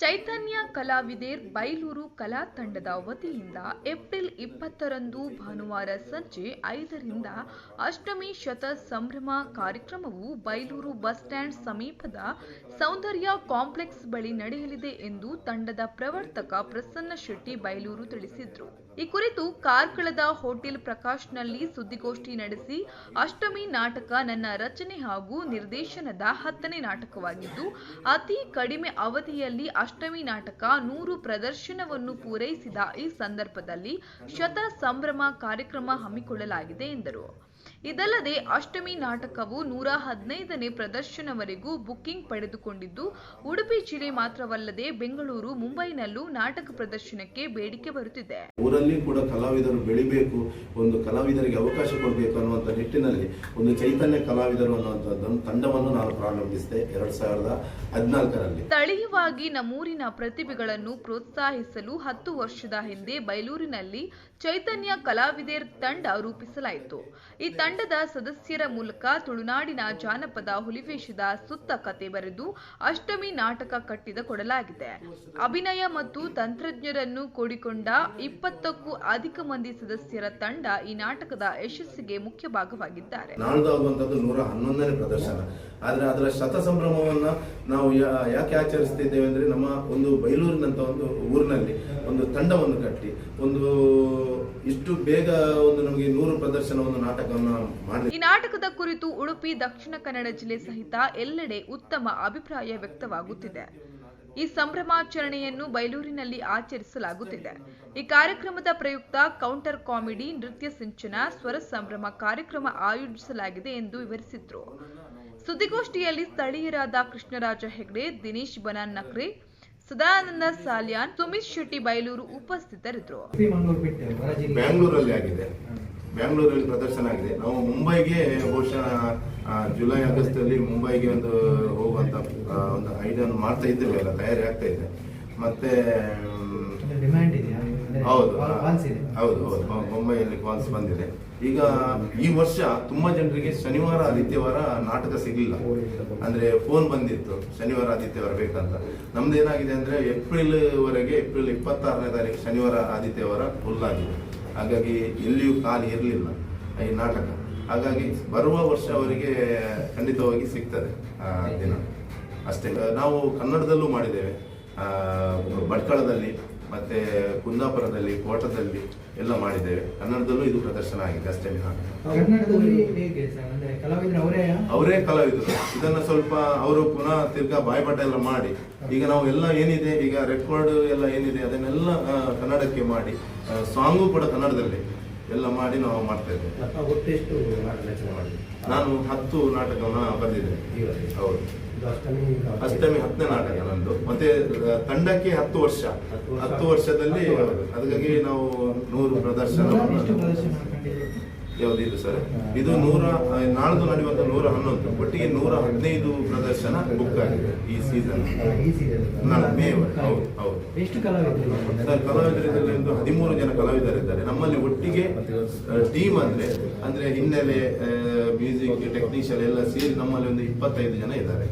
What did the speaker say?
ಚೈತನ್ಯ ಕಲಾವಿದೇರ್ ಬೈಲೂರು ಕಲಾ ತಂಡದ ವತಿಯಿಂದ ಏಪ್ರಿಲ್ ಇಪ್ಪತ್ತರಂದು ಭಾನುವಾರ ಸಂಜೆ ಐದರಿಂದ ಅಷ್ಟಮಿ ಶತ ಸಂಭ್ರಮ ಕಾರ್ಯಕ್ರಮವು ಬೈಲೂರು ಬಸ್ ಸ್ಟ್ಯಾಂಡ್ ಸಮೀಪದ ಸೌಂದರ್ಯ ಕಾಂಪ್ಲೆಕ್ಸ್ ಬಳಿ ನಡೆಯಲಿದೆ ಎಂದು ತಂಡದ ಪ್ರವರ್ತಕ ಪ್ರಸನ್ನ ಶೆಟ್ಟಿ ಬೈಲೂರು ತಿಳಿಸಿದ್ರು. ಈ ಕುರಿತು ಕಾರ್ಕಳದ ಹೋಟೆಲ್ ಪ್ರಕಾಶ್ನಲ್ಲಿ ಸುದ್ದಿಗೋಷ್ಠಿ ನಡೆಸಿ, ಅಷ್ಟಮಿ ನಾಟಕ ನನ್ನ ರಚನೆ ಹಾಗೂ ನಿರ್ದೇಶನದ ಹತ್ತನೇ ನಾಟಕವಾಗಿದ್ದು, ಅತಿ ಕಡಿಮೆ ಅವಧಿಯಲ್ಲಿ ಅಷ್ಟಮಿ ನಾಟಕ ನೂರು ಪ್ರದರ್ಶನವನ್ನು ಪೂರೈಸಿದ ಈ ಸಂದರ್ಭದಲ್ಲಿ ಶತ ಸಂಭ್ರಮ ಕಾರ್ಯಕ್ರಮ ಹಮ್ಮಿಕೊಳ್ಳಲಾಗಿದೆ ಎಂದರು. ಇದಲ್ಲದೆ ಅಷ್ಟಮಿ ನಾಟಕವು ನೂರ ಹದಿನೈದನೇ ಪ್ರದರ್ಶನವರೆಗೂ ಬುಕ್ಕಿಂಗ್ ಪಡೆದುಕೊಂಡಿದ್ದು ಉಡುಪಿ ಜಿಲ್ಲೆ ಮಾತ್ರವಲ್ಲದೆ ಬೆಂಗಳೂರು ಮುಂಬೈನಲ್ಲೂ ನಾಟಕ ಪ್ರದರ್ಶನಕ್ಕೆ ಬೇಡಿಕೆ ಬರುತ್ತಿದೆ. ಊರಲ್ಲಿ ಕೂಡ ಕಲಾವಿದರು ಬೆಳಿಬೇಕು ಒಂದು ಕಲಾವಿದರಿಗೆ ಅವಕಾಶ ಕೊಡಬೇಕು ಅನ್ನುವಂಥ ನಿಟ್ಟಿನಲ್ಲಿ ಒಂದು ಚೈತನ್ಯ ಕಲಾವಿದರು ಅನ್ನುವಂಥದ್ದೊಂದು ತಂಡವನ್ನು ನಾನು ಪ್ರಾರಂಭಿಸಿದೆ ಎರಡ್ ಸಾವಿರದ ಹದಿನಾಲ್ಕರಲ್ಲಿ. ಸ್ಥಳೀಯವಾಗಿ ನಮ್ಮೂರಿನ ಪ್ರತಿಭೆಗಳನ್ನು ಪ್ರೋತ್ಸಾಹಿಸಲು ಹತ್ತು ವರ್ಷದ ಹಿಂದೆ ಬೈಲೂರಿನಲ್ಲಿ ಚೈತನ್ಯ ಕಲಾವಿದರ ತಂಡ ರೂಪಿಸಲಾಯಿತು. ಈ ತಂಡದ ಸದಸ್ಯರ ಮೂಲಕ ತುಳುನಾಡಿನ ಜಾನಪದ ಹುಲಿವೇಷದ ಸುತ್ತ ಕತೆ ಬರೆದು ಅಷ್ಟಮಿ ನಾಟಕ ಕಟ್ಟಿದ ಕೊಡಲಾಗಿದೆ. ಅಭಿನಯ ಮತ್ತು ತಂತ್ರಜ್ಞರನ್ನು ಕೂಡಿಕೊಂಡ ಇಪ್ಪತ್ತಕ್ಕೂ ಅಧಿಕ ಮಂದಿ ಸದಸ್ಯರ ತಂಡ ಈ ನಾಟಕದ ಯಶಸ್ಸಿಗೆ ಮುಖ್ಯ ಭಾಗವಾಗಿದ್ದಾರೆ. ಪ್ರದರ್ಶನ. ಆದರೆ ಅದರ ಶತ ಸಂಭ್ರಮವನ್ನ ನಾವು ಯಾಕೆ ಆಚರಿಸ್ತಿದ್ದೇವೆ ಅಂದ್ರೆ ನಮ್ಮ ಒಂದು ಬೈಲೂರಿನಂತ ಒಂದು ಊರಿನಲ್ಲಿ ಒಂದು ತಂಡವನ್ನು ಕಟ್ಟಿ, ಒಂದು ಇಷ್ಟು ಬೇಗ ಒಂದು ನಮಗೆ ನೂರು ಪ್ರದರ್ಶನ ಒಂದು ನಾಟಕವನ್ನು ಈ ನಾಟಕದ ಕುರಿತು ಉಡುಪಿ ದಕ್ಷಿಣ ಕನ್ನಡ ಜಿಲ್ಲೆ ಸಹಿತ ಎಲ್ಲೆಡೆ ಉತ್ತಮ ಅಭಿಪ್ರಾಯ ವ್ಯಕ್ತವಾಗುತ್ತಿದೆ. ಈ ಸಂಭ್ರಮಾಚರಣೆಯನ್ನು ಬೈಲೂರಿನಲ್ಲಿ ಆಚರಿಸಲಾಗುತ್ತಿದೆ. ಈ ಕಾರ್ಯಕ್ರಮದ ಪ್ರಯುಕ್ತ ಕೌಂಟರ್ ಕಾಮಿಡಿ ನೃತ್ಯ ಸಿಂಚನ ಸ್ವರ ಸಂಭ್ರಮ ಕಾರ್ಯಕ್ರಮ ಆಯೋಜಿಸಲಾಗಿದೆ ಎಂದು ವಿವರಿಸಿದ್ರು. ಸುದ್ದಿಗೋಷ್ಠಿಯಲ್ಲಿ ಸ್ಥಳೀಯರಾದ ಕೃಷ್ಣರಾಜ ಹೆಗ್ಡೆ ದಿನೇಶ್ ಬನಾನ್ ನಕ್ರೆ ಸದಾನಂದ ಸಾಲ್ಯಾನ್ ಸುಮಿತ್ ಶೆಟ್ಟಿ ಬೈಲೂರು ಉಪಸ್ಥಿತರಿದ್ದರು. ಬ್ಯಾಂಗ್ಳೂರಲ್ಲಿ ಆಗಿದೆ. ಬ್ಯಾಂಗ್ಳೂರಲ್ಲಿ ಪ್ರದರ್ಶನ ಆಗಿದೆ. ನಾವು ಮುಂಬೈಗೆ ಬಹುಶಃ ಜುಲೈ ಆಗಸ್ಟ್ ಅಲ್ಲಿ ಮುಂಬೈಗೆ ಒಂದು ಹೋಗುವಂತ ಒಂದು ಐಡಿಯಾ ಮಾಡ್ತಾ ಇದ್ದೇವೆ ಅಲ್ಲ ತಯಾರಿ ಆಗ್ತಾ ಇದೆ. ಮತ್ತೆ ಹೌದು ಹೌದು ಹೌದು. ಮುಂಬೈಯಲ್ಲಿ ಕಾಲ್ಸ್ ಬಂದಿದೆ. ಈಗ ಈ ವರ್ಷ ತುಂಬಾ ಜನರಿಗೆ ಶನಿವಾರ ಆದಿತ್ಯವಾರ ನಾಟಕ ಸಿಗ್ಲಿಲ್ಲ. ಅಂದ್ರೆ ಫೋನ್ ಬಂದಿತ್ತು. ಶನಿವಾರ ಆದಿತ್ಯವಾರ ಬೇಕಂತ. ನಮ್ದು ಏನಾಗಿದೆ ಅಂದ್ರೆ ಏಪ್ರಿಲ್ ವರೆಗೆ ಏಪ್ರಿಲ್ ಇಪ್ಪತ್ತಾರನೇ ತಾರೀಕು ಶನಿವಾರ ಆದಿತ್ಯವಾರ ಫುಲ್ ಆಗಿದೆ. ಹಾಗಾಗಿ ಎಲ್ಲಿಯೂ ಕಾಲು ಇರಲಿಲ್ಲ ಈ ನಾಟಕ. ಹಾಗಾಗಿ ಬರುವ ವರ್ಷ ಅವರಿಗೆ ಖಂಡಿತವಾಗಿ ಸಿಗ್ತದೆ ದಿನ. ಅಷ್ಟೇ. ನಾವು ಕನ್ನಡದಲ್ಲೂ ಮಾಡಿದ್ದೇವೆ. ಭಟ್ಕಳದಲ್ಲಿ. ಮತ್ತೆ ಕುಂದಾಪುರದಲ್ಲಿ ಕೋಟದಲ್ಲಿ ಎಲ್ಲ ಮಾಡಿದ್ದೇವೆ. ಕನ್ನಡದಲ್ಲೂ ಇದು ಪ್ರದರ್ಶನ ಆಗಿದೆ ಅಷ್ಟೇ ವಿನ ಕನ್ನಡದಲ್ಲಿ ಹೇಗೆ ಸರ್? ಅಂದ್ರೆ ಕಲಾವಿದರು ಅವರೇ? ಅವರೇ ಕಲಾವಿದರು. ಇದನ್ನ ಸ್ವಲ್ಪ ಅವರು ಪುನಃ ತಿರ್ಗಾ ಬಾಯ್ಪಾಠ ಎಲ್ಲ ಮಾಡಿ. ಈಗ ನಾವು ಎಲ್ಲ ಏನಿದೆ ಈಗ ರೆಕಾರ್ಡ್ ಎಲ್ಲ ಏನಿದೆ ಅದನ್ನೆಲ್ಲ ಕನ್ನಡಕ್ಕೆ ಮಾಡಿ. ಸಾಂಗು ಕೂಡ ಕನ್ನಡದಲ್ಲಿ ಎಲ್ಲ ಮಾಡಿ ನಾವು ಮಾಡ್ತಾ ಇದ್ದೇವೆ. ನಾನು ಹತ್ತು ನಾಟಕವನ್ನ ಬರೆದಿದ್ದೇನೆ. ಹೌದು. ಅಷ್ಟಮಿ ಹತ್ತನೇ ನಾಟಕ ನಂದು. ಮತ್ತೆ ತಂಡಕ್ಕೆ ಹತ್ತು ವರ್ಷ. ಹತ್ತು ವರ್ಷ. ಹತ್ತು ವರ್ಷದಲ್ಲಿ ಅದಕ್ಕಾಗಿ ನಾವು ನೂರು ಪ್ರದರ್ಶನ ಯಾವ್ದು ಇದು ಸರ್? ಇದು ನೂರ ನಾಳ್ದು ನಡೆಯುವಂತ ನೂರ ಹನ್ನೊಂದು. ಒಟ್ಟಿಗೆ ನೂರ ಹದಿನೈದು ಪ್ರದರ್ಶನ ಬುಕ್ ಆಗಿದೆ ಈ ಸೀಸನ್. ನಾಳೆ ಮೇ ಹೌದು ಹೌದು. ಎಷ್ಟು ಕಲಾವಿದರು ಸರ್ ಕಲಾವಿದರಲ್ಲಿ ಒಂದು ಹದಿಮೂರು ಜನ ಕಲಾವಿದರಿದ್ದಾರೆ. ನಮ್ಮಲ್ಲಿ ಒಟ್ಟಿಗೆ ಟೀಮ್ ಅಂದ್ರೆ ಅಂದ್ರೆ ಹಿನ್ನೆಲೆ ಮ್ಯೂಸಿಕ್ ಟೆಕ್ನಿಷಿಯನ್ ಎಲ್ಲ ಸೇರಿ ನಮ್ಮಲ್ಲಿ ಒಂದು ಇಪ್ಪತ್ತೈದು ಜನ ಇದ್ದಾರೆ.